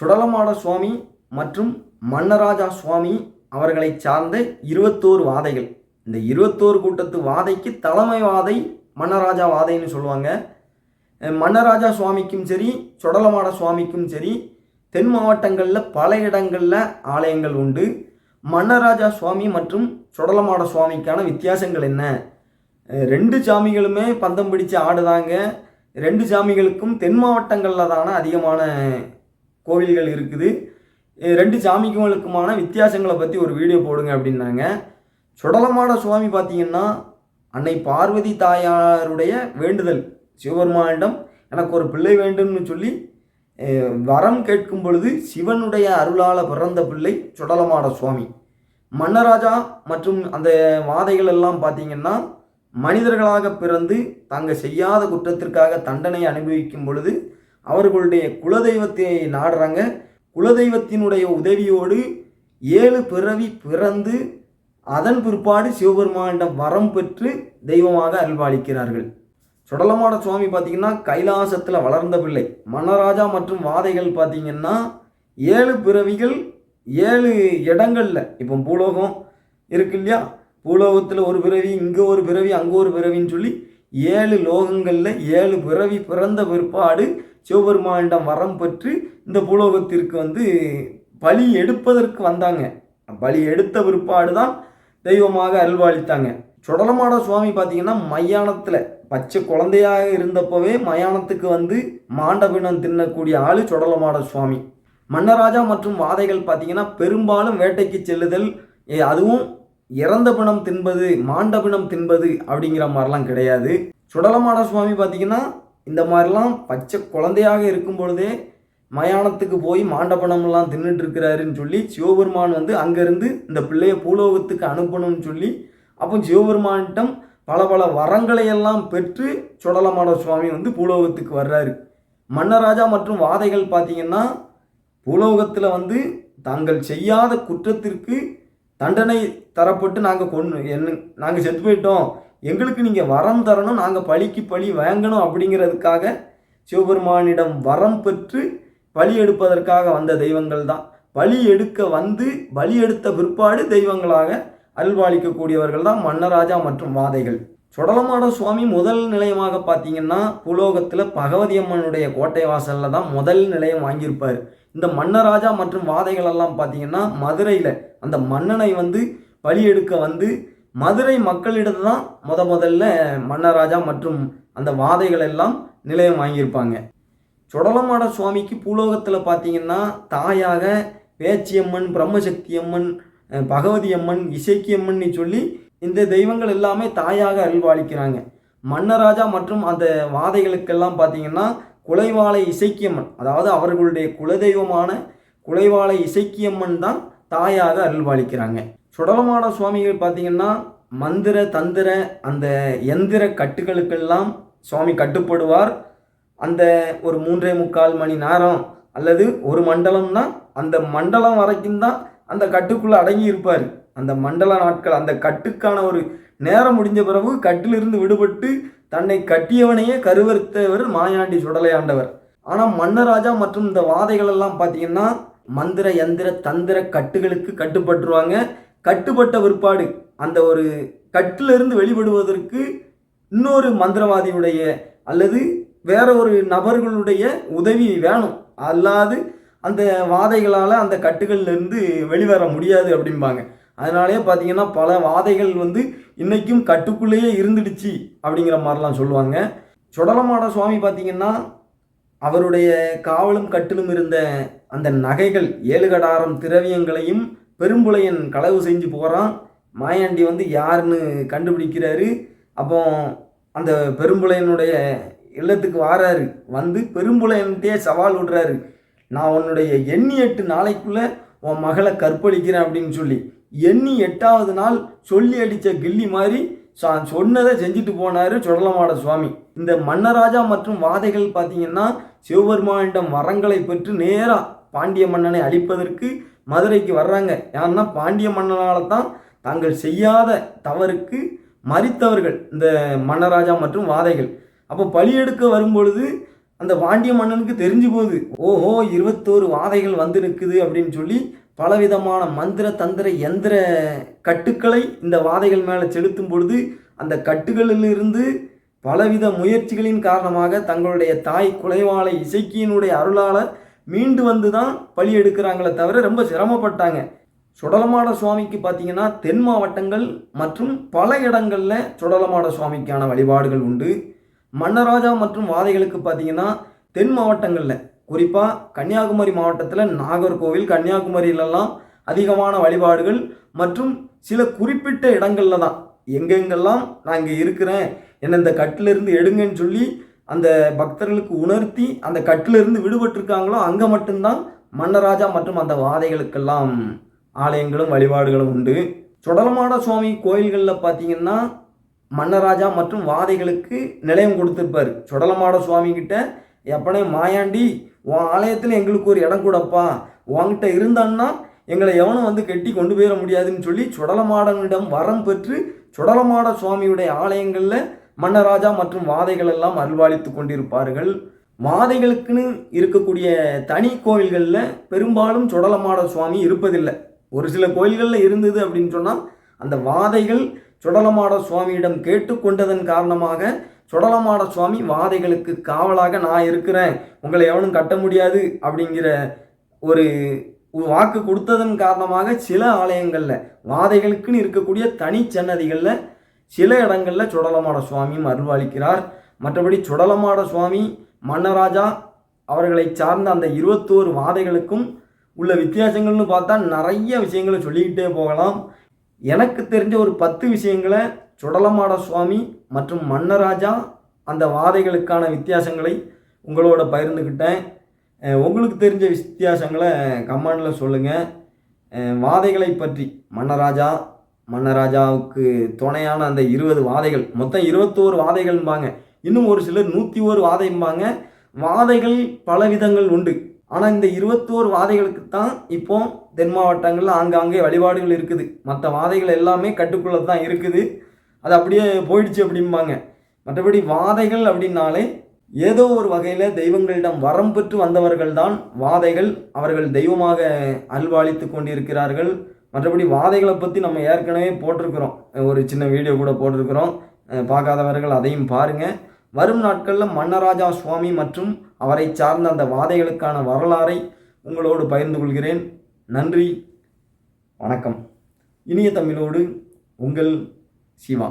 சுடலமாட சுவாமி மற்றும் மன்னராஜா சுவாமி அவர்களை சார்ந்த இருபத்தோரு வாதைகள். இந்த இருபத்தோரு கூட்டத்து வாதைக்கு தலைமை வாதை மன்னராஜா வாதைன்னு சொல்லுவாங்க. மன்னராஜா சுவாமிக்கும் சரி சுடலமாட சுவாமிக்கும் சரி தென் மாவட்டங்களில் பல இடங்களில் ஆலயங்கள் உண்டு. மன்னராஜா சுவாமி மற்றும் சுடலமாட சுவாமிக்கான வித்தியாசங்கள் என்ன? ரெண்டு சாமிகளுமே பந்தம் பிடிச்சு ஆடுதாங்க. ரெண்டு சாமிகளுக்கும் தென் மாவட்டங்களில் தானே அதிகமான கோவில்கள் இருக்குது. ரெண்டு சாமிகளுக்குமான வித்தியாசங்களை பற்றி ஒரு வீடியோ போடுங்க அப்படின்னாங்க. சுடலமாட சுவாமி பார்த்தீங்கன்னா அன்னை பார்வதி தாயாருடைய வேண்டுதல் சிவபெருமானிடம் எனக்கு ஒரு பிள்ளை வேண்டும்னு சொல்லி வரம் கேட்கும் பொழுது சிவனுடைய அருளால் பிறந்த பிள்ளை சுடலமாட சுவாமி. மன்னராஜா மற்றும் அந்த வாதைகள் எல்லாம் பார்த்தீங்கன்னா மனிதர்களாக பிறந்து தாங்கள் செய்யாத குற்றத்திற்காக தண்டனை அனுபவிக்கும் பொழுது அவர்களுடைய குலதெய்வத்தை நாடுறாங்க. குலதெய்வத்தினுடைய உதவியோடு ஏழு பிறவி பிறந்து அதன் பிற்பாடு சிவபெருமானிடம் வரம் பெற்று தெய்வமாக அல்வாளிக்கிறார்கள் சுடலமாட சுவாமி பார்த்திங்கன்னா கைலாசத்தில் வளர்ந்த பிள்ளை. மன்னராஜா மற்றும் வாதைகள் பார்த்திங்கன்னா ஏழு பிறவிகள் ஏழு இடங்களில். இப்போ பூலோகம் இருக்கு இல்லையா? பூலோகத்தில் ஒரு பிறவி இங்கே ஒரு பிறவி அங்கே ஒரு பிறவின்னு சொல்லி ஏழு லோகங்களில் ஏழு பிறவி பிறந்த பிற்பாடு சிவபெருமானிடம் வரம் பெற்று இந்த பூலோகத்திற்கு வந்து பலி எடுப்பதற்கு வந்தாங்க. பலி எடுத்த பிற்பாடு தான் தெய்வமாக அல்வாளித்தாங்க சுடலமாட சுவாமி பார்த்தீங்கன்னா மயானத்தில் பச்சை குழந்தையாக இருந்தப்பவே மயானத்துக்கு வந்து மாண்டபினம் தின்னக்கூடிய ஆள் சுடலமாட சுவாமி. மன்னராஜா மற்றும் வாதைகள் பார்த்தீங்கன்னா பெரும்பாலும் வேட்டைக்கு செல்லுதல் ஏ, அதுவும் இறந்த பிணம் தின்பது மாண்டபினம் தின்பது அப்படிங்கிற மாதிரிலாம் கிடையாது. சுடலமாட சுவாமி பார்த்தீங்கன்னா இந்த மாதிரிலாம் பச்சை குழந்தையாக இருக்கும் பொழுதே மயானத்துக்கு போய் மாண்டபணம்லாம் தின்னுட்டு இருக்கிறாருன்னு சொல்லி சிவபெருமான் வந்து அங்கேருந்து இந்த பிள்ளைய பூலோகத்துக்கு அனுப்பணும்னு சொல்லி அப்போ சிவபெருமானிட்டம் பல பல வரங்களை எல்லாம் பெற்று சுடலமாட சுவாமி வந்து பூலோகத்துக்கு வர்றாரு. மன்னராஜா மற்றும் வாதைகள் பார்த்தீங்கன்னா பூலோகத்தில் வந்து தாங்கள் செய்யாத குற்றத்திற்கு தண்டனை தரப்பட்டு நாங்கள் கொண்டு என்ன நாங்கள் செத்து போயிட்டோம். எங்களுக்கு நீங்கள் வரம் தரணும் நாங்கள் பழிக்கு பழி வாங்கணும் அப்படிங்கிறதுக்காக சிவபெருமானிடம் வரம் பெற்று பலி எடுப்பதற்காக வந்த தெய்வங்கள் தான். பலி எடுக்க வந்து பலி எடுத்த பிற்பாடு தெய்வங்களாக அல்வாளிக்கக்கூடியவர்கள் தான் மன்னராஜா மற்றும் வாதைகள். சுடலமாட சுவாமி முதல் நிலையமாக பார்த்தீங்கன்னா புலோகத்தில் பகவதி அம்மனுடைய கோட்டை வாசலில் தான் முதல் நிலையம் வாங்கியிருப்பார். இந்த மன்னராஜா மற்றும் வாதைகள் எல்லாம் பார்த்தீங்கன்னா மதுரையில் அந்த மன்னனை வந்து பலி எடுக்க வந்து மதுரை மக்களிடம் தான் முத முதல்ல மன்னராஜா மற்றும் அந்த வாதைகள் எல்லாம் நிலையம் வாங்கியிருப்பாங்க. சுடலமாட சுவாமிக்கு பூலோகத்தில் பார்த்தீங்கன்னா தாயாக பேச்சியம்மன் பிரம்மசக்தி அம்மன் பகவதி அம்மன் இசைக்கி சொல்லி இந்த தெய்வங்கள் எல்லாமே தாயாக அருள்வாளிக்கிறாங்க. மன்னராஜா மற்றும் அந்த வாதைகளுக்கெல்லாம் பார்த்தீங்கன்னா குலைவாளை இசைக்கியம்மன் அதாவது அவர்களுடைய குலதெய்வமான குலைவாளை இசைக்கியம்மன் தான் தாயாக அருள்வாளிக்கிறாங்க. சுடலமாட சுவாமிகள் பார்த்தீங்கன்னா மந்திர தந்திர அந்த எந்திர கட்டுகளுக்கெல்லாம் சுவாமி கட்டுப்படுவார். அந்த ஒரு மூன்றே முக்கால் மணி நேரம் அல்லது ஒரு மண்டலம்னா அந்த மண்டலம் வரைக்கும் தான் அந்த கட்டுக்குள்ளே அடங்கி இருப்பார். அந்த மண்டல நாட்கள் அந்த கட்டுக்கான ஒரு நேரம் முடிஞ்ச பிறகு கட்டிலிருந்து விடுபட்டு தன்னை கட்டியவனையே கருவறுத்தவர் மாயாண்டி சுடலையாண்டவர் ஆனால் மன்னராஜா மற்றும் இந்த வாதைகள் எல்லாம் பார்த்தீங்கன்னா மந்திர எந்திர தந்திர கட்டுகளுக்கு கட்டுப்பட்டுருவாங்க. கட்டுப்பட்ட விற்பாடு அந்த ஒரு கட்டிலிருந்து வெளிப்படுவதற்கு இன்னொரு மந்திரவாதியுடைய அல்லது வேற ஒரு நபர்களுடைய உதவி வேணும். அல்லாது அந்த வாதைகளால் அந்த கட்டுகள்லேருந்து வெளிவர முடியாது அப்படிம்பாங்க. அதனாலே பார்த்தீங்கன்னா பல வாதைகள் வந்து இன்றைக்கும் கட்டுக்குள்ளேயே இருந்துடுச்சு அப்படிங்கிற மாதிரிலாம் சொல்லுவாங்க. சுடலமாட சுவாமி பார்த்தீங்கன்னா அவருடைய காவலும் கட்டிலும் இருந்த அந்த நகைகள் ஏழுகடாரம் திரவியங்களையும் பெரும்புலையன் களவு செஞ்சு போகிறான் மாயாண்டி வந்து யாருன்னு கண்டுபிடிக்கிறாரு. அப்போ அந்த பெரும்புலையனுடைய இல்லத்துக்கு வாராரு. வந்து பெரும்புலையன்ட்டே சவால் விடுறாரு. நான் உன்னுடைய எண்ணி எட்டு நாளைக்குள்ள உன் மகளை கற்பழிக்கிறேன் அப்படின்னு சொல்லி. எண்ணி எட்டாவது நாள் சொல்லி அடித்த கில்லி மாதிரி சா- சொன்னதை செஞ்சுட்டு போனார் சுடலமாட சுவாமி. இந்த மன்னராஜா மற்றும் வாதைகள் பார்த்தீங்கன்னா சிவபெருமானிடம் வரங்களை பெற்று நேராக பாண்டிய மன்னனை அழிப்பதற்கு மதுரைக்கு வர்றாங்க. ஏன்னா பாண்டிய மன்னனால தான் தாங்கள் செய்யாத தவறுக்கு மறித்தவர்கள். இந்த மன்னராஜா மற்றும் வாதைகள். அப்போ பழி எடுக்க வரும்பொழுது அந்த பாண்டிய மன்னனுக்கு தெரிஞ்சு போகுது. ஓஹோ இருபத்தோரு வாதைகள் வந்து நிற்குது அப்படின்னு சொல்லி பலவிதமான மந்திர தந்திர எந்திர கட்டுக்களை இந்த வாதைகள் மேலே செலுத்தும் பொழுது அந்த கட்டுகளிலிருந்து பலவித முயற்சிகளின் காரணமாக தங்களுடைய தாய் குலைவாளை இசைக்கியினுடைய அருளால் மீண்டு வந்து தான் பழி எடுக்கிறாங்களே தவிர ரொம்ப சிரமப்பட்டாங்க. சுடலமாட சுவாமிக்கு பார்த்தீங்கன்னா தென் மாவட்டங்கள் மற்றும் பல இடங்களில் சுடலமாட சுவாமிக்கான வழிபாடுகள் உண்டு. மன்னராஜா மற்றும் வாதைகளுக்கு பார்த்தீங்கன்னா தென் மாவட்டங்களில் குறிப்பாக கன்னியாகுமரி மாவட்டத்தில் நாகர்கோவில் கன்னியாகுமரியிலெல்லாம் அதிகமான வழிபாடுகள் மற்றும் சில குறிப்பிட்ட இடங்களில் தான். எங்கெங்கெல்லாம் நான் இங்கே இருக்கிறேன் என்னை இந்த கட்டிலிருந்து எடுங்கன்னு சொல்லி அந்த பக்தர்களுக்கு உணர்த்தி அந்த கட்டிலிருந்து விடுபட்டிருக்காங்களோ அங்கே மட்டும்தான் மன்னராஜா மற்றும் அந்த வாதைகளுக்கெல்லாம் ஆலயங்களும் வழிபாடுகளும் உண்டு. சுடலமாட சுவாமி கோயில்களில் பார்த்தீங்கன்னா மன்னராஜா மற்றும் வாதைகளுக்கு நிலையம் கொடுத்துருப்பார். சுடலமாட சுவாமி கிட்ட எப்பனே மாயாண்டி உன் ஆலயத்தில் எங்களுக்கு ஒரு இடம் கூடப்பா. உன்கிட்ட இருந்தான்னா எங்களை எவனும் வந்து கட்டி கொண்டு போயிட முடியாதுன்னு சொல்லி சுடலமாடனிடம் வரம் பெற்று சுடலமாட சுவாமியுடைய ஆலயங்களில் மன்னராஜா மற்றும் வாதைகள் எல்லாம் அருள்வாளித்து கொண்டிருப்பார்கள். வாதைகளுக்குன்னு இருக்கக்கூடிய தனி கோயில்களில் பெரும்பாலும் சுடலமாட சுவாமி இருப்பதில்லை. ஒரு சில கோயில்களில் இருந்தது அப்படின்னு சொன்னால் அந்த வாதைகள் சுடலமாட சுவாமியிடம் கேட்டுக்கொண்டதன் காரணமாக சுடலமாட சுவாமி வாதைகளுக்கு காவலாக நான் இருக்கிறேன் உங்களை எவனும் கட்ட முடியாது அப்படிங்கிற ஒரு வாக்கு கொடுத்ததன் காரணமாக சில ஆலயங்களில் வாதைகளுக்குன்னு இருக்கக்கூடிய தனி சன்னதிகளில் சில இடங்களில் சுடலமாட சுவாமியும் அருள்வாளிக்கிறார். மற்றபடி சுடலமாட சுவாமி மன்னராஜா அவர்களை சார்ந்த அந்த இருபத்தோரு வாதைகளுக்கும் உள்ள வித்தியாசங்கள்னு பார்த்தா நிறைய விஷயங்களை சொல்லிக்கிட்டே போகலாம். எனக்கு தெரிஞ்ச ஒரு பத்து விஷயங்களை சுடலமாட சுவாமி மற்றும் மன்னராஜா அந்த வாதைகளுக்கான வித்தியாசங்களை உங்களோட பகிர்ந்துக்கிட்டேன் உங்களுக்கு தெரிஞ்ச வித்தியாசங்களை கமெண்டில் சொல்லுங்கள் வாதைகளை பற்றி மன்னராஜா மன்னராஜாவுக்கு துணையான அந்த இருபது வாதைகள். மொத்தம் இருபத்தோரு வாதைகள்பாங்க இன்னும் ஒரு சிலர் நூற்றி ஒரு வாதைம்பாங்க. வாதைகள் பல விதங்கள் உண்டு. ஆனால் இந்த இருபத்தோரு வாதைகளுக்கு தான் இப்போ தென் மாவட்டங்களில் ஆங்காங்கே வழிபாடுகள் இருக்குது. மற்ற வாதைகள் எல்லாமே கட்டுக்குள்ளே தான் இருக்குது. அது அப்படியே போயிடுச்சு அப்படிம்பாங்க. மற்றபடி வாதைகள் அப்படின்னாலே ஏதோ ஒரு வகையில் தெய்வங்களிடம் வரம் பெற்று வந்தவர்கள் தான் வாதைகள். அவர்கள் தெய்வமாக அல்வாளித்து கொண்டிருக்கிறார்கள். மற்றபடி வாதைகளை பற்றி நம்ம ஏற்கனவே போட்டிருக்கிறோம். ஒரு சின்ன வீடியோ கூட போட்டிருக்கிறோம். பார்க்காதவர்கள் அதையும் பாருங்கள் வரும் நாட்களில் மன்னராஜா சுவாமி மற்றும் அவரை சார்ந்த அந்த வாதைகளுக்கான வரலாறை உங்களோடு பகிர்ந்து கொள்கிறேன். நன்றி. வணக்கம். இனிய தமிழோடு உங்கள் சிவா.